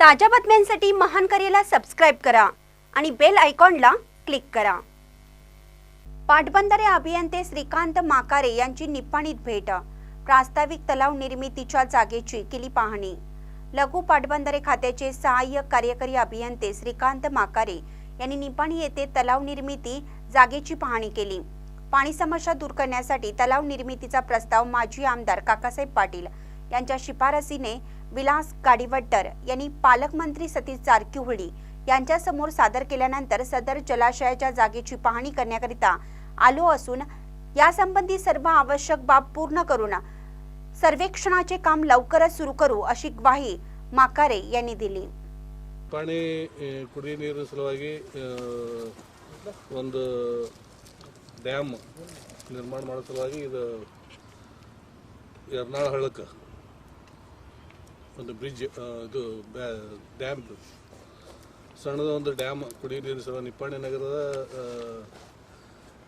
ताज्या बातम्यांसाठी महान करेला सबस्क्राईब करा आणि बेल आयकॉनला क्लिक करा. पाटबंधारे अभियंते श्रीकांत माकारे यांची निपाणीत भेट. प्रास्ताविक तलाव निर्मितीच्या जागेची केली पाहणी. लघु पाटबंधारे खात्याचे सहाय्यक कार्यकारी अभियंते श्रीकांत माकारे यांनी निपाणी येथे तलाव निर्मिती जागेची पाहणी केली. पाणी समस्या दूर करण्यासाठी तलाव निर्मितीचा प्रस्ताव माजी आमदार काकासाहेब पाटील यांच्या शिफारसीने विलास गाडीवट्टर यांनी पालकमंत्री सतीश जारकिहोळी यांच्या समोर सादर केल्यानंतर सदर जलाशयाच्या जागेची पाहणी करण्याकरिता आलो असून यासंबंधी सर्व आवश्यक बाब पूर्ण करून सर्वेक्षणाचे काम लवकरच सुरू करू अशी ग्वाही माकारे यांनी दिली ಪಾಣಿ ಈ, ಕುಡಿಯ ನೀರಿನ ಸಲುವಾಗಿ ಆ, ಒಂದು ಡ್ಯಾಮ್ ನಿರ್ಮಾಣ ಮಾಡೋ ಸಲುವಾಗಿ ಇದು ಎರ್ನಾಳ ಹಳ್ಳಕ್ಕೆ ಒಂದು ಬ್ರಿಡ್ಜ್ ಇದು ಡ್ಯಾಮ್ ಸಣ್ಣದ ಒಂದು ಡ್ಯಾಮ್ ಕುಡಿಯುವ ನೀರಿನ ಸಲುವಾಗಿ ನಿಪ್ಪಾಣಿ ನಗರದ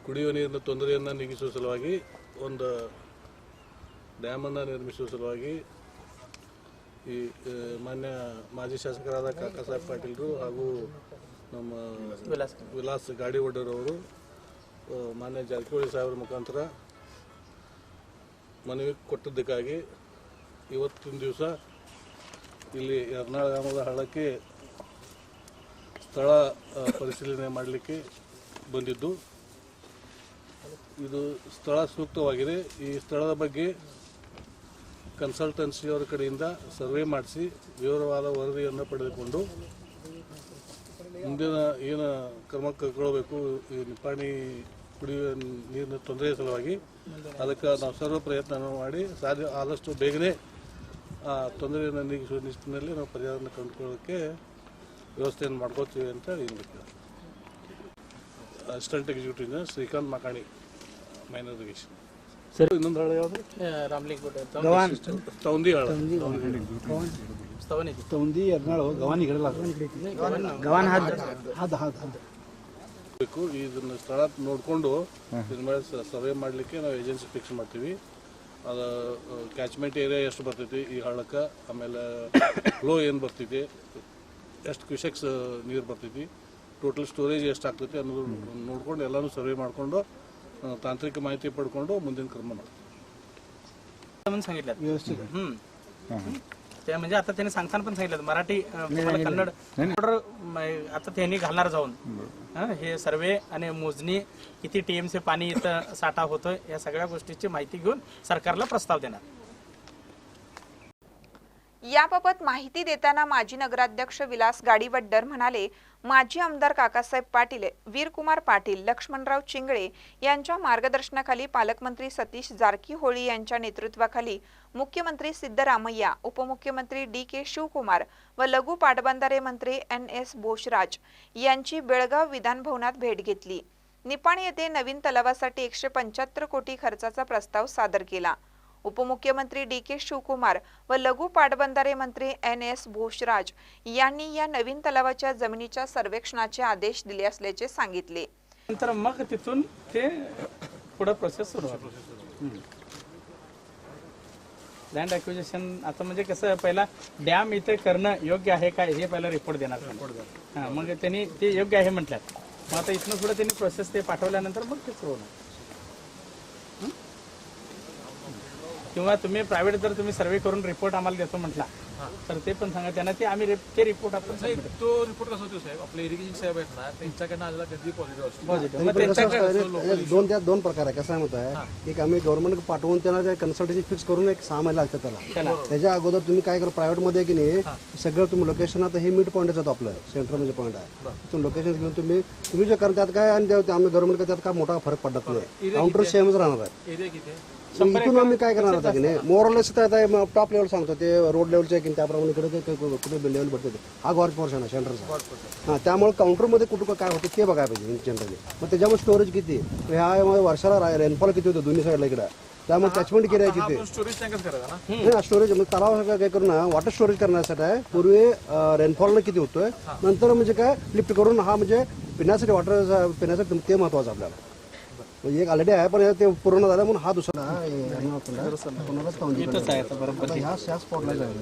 ಕುಡಿಯುವ ನೀರಿನ ತೊಂದರೆಯನ್ನು ನೀಗಿಸುವ ಸಲುವಾಗಿ ಒಂದು ಡ್ಯಾಮನ್ನು ನಿರ್ಮಿಸುವ ಸಲುವಾಗಿ ಈ ಮಾನ್ಯ ಮಾಜಿ ಶಾಸಕರಾದ ಕಾಕಾ ಸಾಹೇಬ್ ಪಾಟೀಲ್ರು ಹಾಗೂ ನಮ್ಮ ವಿಲಾಸ್ ಗಾಡಿ ಒಡ್ಡರವರು ಮಾನ್ಯ ಜಾರಕಿಹೊಳಿ ಸಾಹೇಬ್ರ ಮುಖಾಂತರ ಮನವಿ ಕೊಟ್ಟಿದ್ದಕ್ಕಾಗಿ ಇವತ್ತಿನ ದಿವಸ ಇಲ್ಲಿ ಎರ್ನಾಳ ಗ್ರಾಮದ ಹಳ್ಳಕ್ಕೆ ಸ್ಥಳ ಪರಿಶೀಲನೆ ಮಾಡಲಿಕ್ಕೆ ಬಂದಿದ್ದು. ಇದು ಸ್ಥಳ ಸೂಕ್ತವಾಗಿದೆ. ಈ ಸ್ಥಳದ ಬಗ್ಗೆ ಕನ್ಸಲ್ಟೆನ್ಸಿಯವರ ಕಡೆಯಿಂದ ಸರ್ವೆ ಮಾಡಿಸಿ ವಿವರವಾದ ವರದಿಯನ್ನು ಪಡೆದುಕೊಂಡು ಮುಂದಿನ ಏನು ಕ್ರಮ ಕೈಗೊಳ್ಳಬೇಕು, ಈ ನಿಪ್ಪಾಣಿ ಕುಡಿಯುವ ನೀರಿನ ತೊಂದರೆಯ ಸಲುವಾಗಿ, ಅದಕ್ಕೆ ನಾವು ಸರ್ವ ಪ್ರಯತ್ನ ಮಾಡಿ ಸಾಧ್ಯ ಆದಷ್ಟು ಬೇಗನೆ ಆ ತೊಂದರೆಯನ್ನು ನೀಗಿಸುವ ನಿಟ್ಟಿನಲ್ಲಿ ನಾವು ಪರಿಹಾರವನ್ನು ಕಂಡುಕೊಳ್ಳೋಕ್ಕೆ ವ್ಯವಸ್ಥೆಯನ್ನು ಮಾಡ್ಕೋತೀವಿ ಅಂತ ಹೇಳಿ assistant executive engineer Srikanth Makani minor irrigation sir ಇನ್ನೊಂದು ಹಳೆ ಯಾವುದು? ರಾಮ್ಲಿಂಗ್ಕೋಟೆ ತೌಂದಿ ಎರ್ನಾಳು ಗವಾನಿ ಇದನ್ನು ಸ್ಥಳ ನೋಡಿಕೊಂಡು ಸರ್ವೆ ಮಾಡಲಿಕ್ಕೆ ನಾವು ಏಜೆನ್ಸಿ ಫಿಕ್ಸ್ ಮಾಡ್ತೀವಿ. ಅದು ಕ್ಯಾಚ್ಮೆಂಟ್ ಏರಿಯಾ ಎಷ್ಟು ಬರ್ತೈತಿ ಈ ಹಳ್ಳಕ್ಕೆ? ಆಮೇಲೆ ಫ್ಲೋ ಏನು ಬರ್ತೈತಿ? ಎಷ್ಟು ಕ್ಯೂಸೆಕ್ಸ್ ನೀರು ಬರ್ತೈತಿ? ಟೋಟಲ್ ಸ್ಟೋರೇಜ್ ಎಷ್ಟು ಆಗ್ತೈತಿ ಅನ್ನೋದು ನೋಡ್ಕೊಂಡು ಎಲ್ಲನೂ ಸರ್ವೆ ಮಾಡಿಕೊಂಡು ತಾಂತ್ರಿಕ ಮಾಹಿತಿ ಪಡ್ಕೊಂಡು ಮುಂದಿನ ಕ್ರಮ ಮಾಡ್ತೀವಿ. म्हणून सांगितलं व्यवस्थित हम्म. ते म्हणजे आता त्यांनी सांगताना पण सांगितलं मराठी अं, तुम्हाला कन्नड order, म, आता त्यांनी घालणार जाऊन. हं, हे सर्वे आणि मोजणी किती टीएमसी पाणी इथं साठा होतोय या सगळ्या गोष्टीची माहिती घेऊन सरकारला प्रस्ताव देणार. याबाबत माहिती देताना माजी नगराध्यक्ष विलास गाडीवड्डर म्हणाले माजी आमदार काकासाहेब पाटील वीरकुमार पाटील लक्ष्मणराव चिंगळे यांच्या मार्गदर्शनाखाली पालकमंत्री सतीश जारकीहोळी यांच्या नेतृत्वाखाली मुख्यमंत्री सिद्धरामय्या उपमुख्यमंत्री डी के शिवकुमार व लघु पाटबंधारे मंत्री एन एस बोशराज यांची बेळगाव विधानभवनात भेट घेतली. निपाणी येथे नवीन तलावासाठी एकशे पंच्याहत्तर कोटी खर्चाचा प्रस्ताव सादर केला. उपमुख्यमंत्री डी के शिवकुमार व लघु पाटबंधारे मंत्री एन एस भोसराज यांनी या नवीन तलावाच्या जमिनीच्या सर्वेक्षणाचे आदेश दिले असल्याचे सांगितले. नंतर मग तिथून ते पुढं प्रोसेस सुरू होतो लँड ॲक्विजिशन आता म्हणजे कसं पहिला डॅम इथे करणं योग्य आहे काय हे पहिला रिपोर्ट देणार. हां मग त्यांनी ते योग्य आहे म्हटल्यात. मग आता इथनं पुढे त्यांनी प्रोसेस ते पाठवल्यानंतर मग ते सुरू होणार. किंवा तुम्ही प्रायव्हेट जर तुम्ही सर्वे करून रिपोर्ट आम्हाला देतो म्हटला तर ते पण सांगा. त्यांना ते आम्ही ते रिपोर्ट आपण तो रिपोर्ट कसा होतो साहेब? आपले इरिगेशन साहेब आहेत ना त्यांच्याकडनं आलेला कधी पॉझिटिव्ह दोन त्यात दोन प्रकार आहे. कसं माहिती आहे? एक आम्ही गव्हर्नमेंट पाठवून त्यांना कन्सल्टन्सी फिक्स करून एक सहा महिने लागतात त्याला. त्याच्या अगोदर तुम्ही काय करा प्रायव्हेटमध्ये की नाही सगळं तुम्ही लोकेशन आता हे मिड पॉईंट जातो आपलं. सेंटर म्हणजे पॉईंट आहे. तुम्ही लोकेशन घेऊन तुम्ही तुम्ही जे करा त्यात काय आणि आम्ही गव्हर्नमेंट त्यात काय मोठा फरक पडत नाही. काउंटर सेमच राहणार आहे? इथून आम्ही काय करणार आता की नाही? मोरलेस तर टॉप लेवल सांगतो ते रोड लेवलचे की त्याप्रमाणे इकडे कुठे लेवल भरते ते. हा गॉर्ज पोर्शन आहे सेंटरचा हां त्यामुळे काउंटरमध्ये कुठं काय होतं ते बघायला पाहिजे जनरली मग त्याच्यामुळे स्टोरेज किती ह्या वर्षाला रेनफॉल किती होतं दोन्ही साईडला इकडे? त्यामुळे कॅचमेंट किती आहे किती स्टोरेज नाही म्हणजे तलाव काय करून ना वॉटर स्टोरेज करण्यासाठी आहे. पूर्वी रेनफॉल किती होतोय? नंतर म्हणजे काय लिफ्ट करून हा म्हणजे पिण्यासाठी वॉटर पिण्यासाठी ते महत्वाचं आपल्याला. एक ऑलरेडी आहे पण ते पूर्ण झालं म्हणून हा दुसरा हे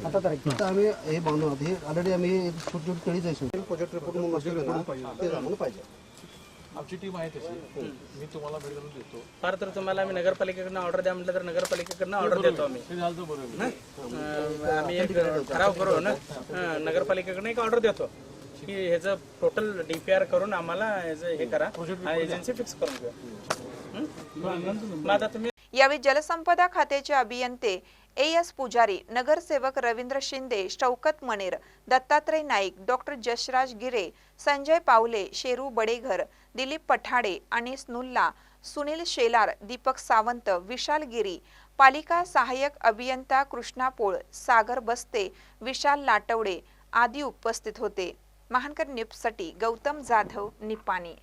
आता आम्ही हे बांधून आहोत. हे ऑलरेडी आम्ही छोटी छोटी कळीच आहे प्रोजेक्ट रिपोर्ट म्हणून पाहिजे. आमची टीम आहे तशी. मी तुम्हाला भेट करून देतो. फार तर तुम्हाला आम्ही नगरपालिकेकडनं ऑर्डर द्या म्हटलं तर नगरपालिकेकडनं ऑर्डर देतो आम्ही. आम्ही एक ठराव करू ना? नगरपालिकेकडनं एक ऑर्डर देतो. की ह्याचं टोटल डीपीआर करून आम्हाला ह्याचं हे करा. एजन्सी फिक्स करून? मग आता तुम्ही यावेळी जलसंपदा खात्याचे अभियंते ए एस पुजारी नगरसेवक रवींद्र शिंदे शौकत मनेर दत्तात्रय नाईक डॉक्टर जशराज गिरे संजय पावले शेरू बडेघर दिलीप पठाडे अनिस नुल्ला सुनील शेलार दीपक सावंत विशाल गिरी पालिका सहाय्यक अभियंता कृष्णा पोळ सागर बस्ते विशाल लाटवडे आदी उपस्थित होते. महानकर न्यूजसाठी गौतम जाधव निपाणी